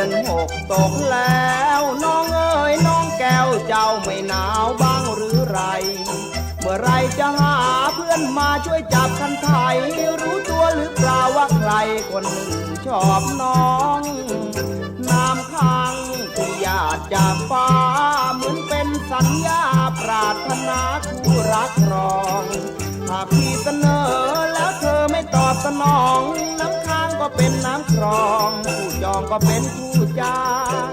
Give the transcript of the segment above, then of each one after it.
อนหกตกแล้ว น้องเอ๋ยน้องแก้วเจ้าไม่หนาวบ้างหรือไร เมื่อไรจะหาเพื่อนมาช่วยจับคันไทยรู้ตัวหรือเปล่าว่าใครคนหนึ่งชอบน้องน้ำค้างที่หยาดจากฟ้าเหมือนเป็นสัญญาปรารถนาคู่รักรองหากพี่เสนอ รองผู้จองก็เป็นผู้จ้าง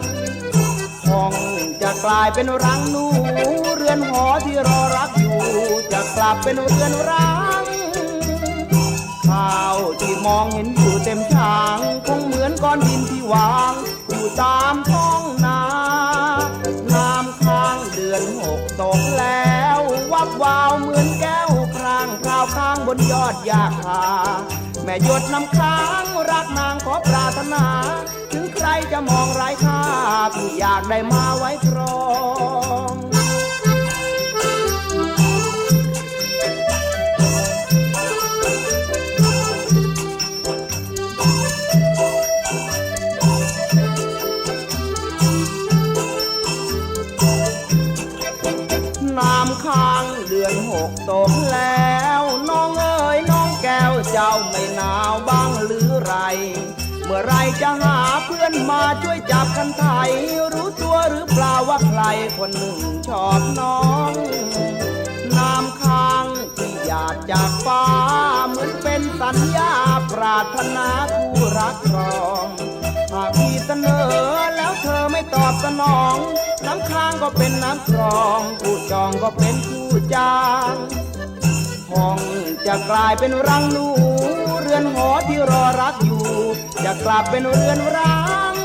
ห้องจะกลายเป็นรังหนู เรือนหอที่รอรักอยู่ จะกลับเป็นเรือนร้างข้าวที่มองเห็นอยู่เต็มช้างคงเหมือนก้อนดินที่วางอยู่ตามท้องนาน้ำค้างเดือนหกตกแล้ว วับวาวเหมือนแก้วครางคราวค้างบนยอดยาคา แม่หยดน้ำค้างรักนางขอปรารถนา ถึงใครจะมองไร้ค่าพี่อยากได้มาไว้ครองน้ำค้างเดือนหกตกแล้ว จ้าไม่หนาวบ้างหรือไร เมื่อไรจะหาเพื่อนมาช่วยจับคันไทย รู้ตัวหรือเปล่าว่าใครคนหนึ่งชอบน้องน้ำค้างที่หยาดจากฟ้า เหมือนเป็นสัญญาปรารถนาคู่รักรองหากพี่เสนอแล้วเธอไม่ตอบสนอง น้ำค้างก็เป็นน้ำครองผู้จองก็เป็นผู้จ้างห้อง จะกลายเป็นรังหนู เรือนหอที่รอรักอยู่ จะกลับเป็นเรือนร้าง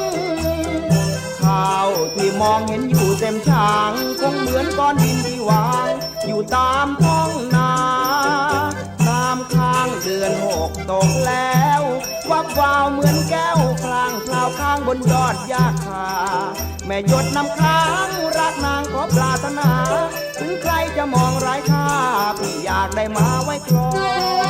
ข้าวที่มองเห็นอยู่เต็มช้างคงเหมือนก้อนดินที่วางอยู่ตามท้องนาน้ำค้างเดือนหกตกแล้ววับวาวเหมือนแก้วคลางคลาวข้างบนยอดยาคาแม่หยดน้ำค้างรักนางขอปรารถนา ถึงใครจะมองไร้คาพี่า มาไว้คลอ